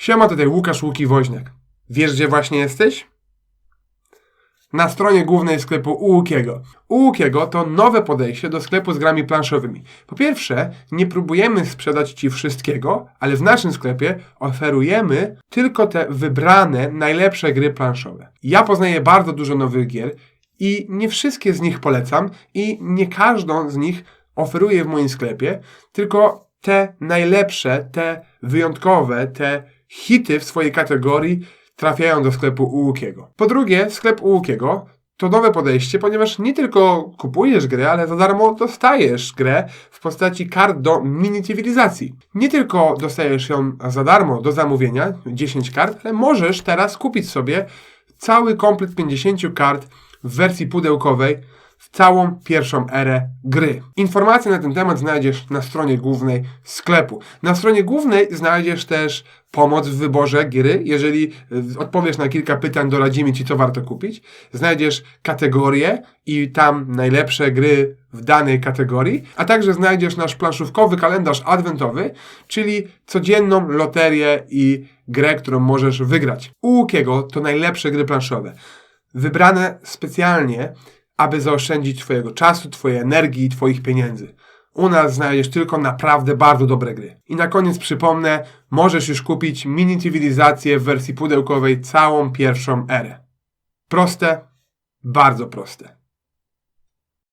Siema, tutaj Łukasz Łuki Woźniak. Wiesz, gdzie właśnie jesteś? Na stronie głównej sklepu Łukiego. Łukiego to nowe podejście do sklepu z grami planszowymi. Po pierwsze, nie próbujemy sprzedać Ci wszystkiego, ale w naszym sklepie oferujemy tylko te wybrane, najlepsze gry planszowe. Ja poznaję bardzo dużo nowych gier i nie wszystkie z nich polecam i nie każdą z nich oferuję w moim sklepie, tylko te najlepsze, te wyjątkowe, te hity w swojej kategorii trafiają do sklepu Łukiego. Po drugie, sklep Łukiego to nowe podejście, ponieważ nie tylko kupujesz grę, ale za darmo dostajesz grę w postaci kart do mini cywilizacji. Nie tylko dostajesz ją za darmo do zamówienia, 10 kart, ale możesz teraz kupić sobie cały komplet 50 kart w wersji pudełkowej całą pierwszą erę gry. Informacje na ten temat znajdziesz na stronie głównej sklepu. Na stronie głównej znajdziesz też pomoc w wyborze gry. Jeżeli y, odpowiesz na kilka pytań, doradzimy Ci, co warto kupić. Znajdziesz kategorie i tam najlepsze gry w danej kategorii, a także znajdziesz nasz planszówkowy kalendarz adwentowy, czyli codzienną loterię i grę, którą możesz wygrać. U Łukiego to najlepsze gry planszowe. Wybrane specjalnie aby zaoszczędzić Twojego czasu, Twojej energii i Twoich pieniędzy. U nas znajdziesz tylko naprawdę bardzo dobre gry. I na koniec przypomnę, możesz już kupić mini cywilizację w wersji pudełkowej całą pierwszą erę. Proste, bardzo proste.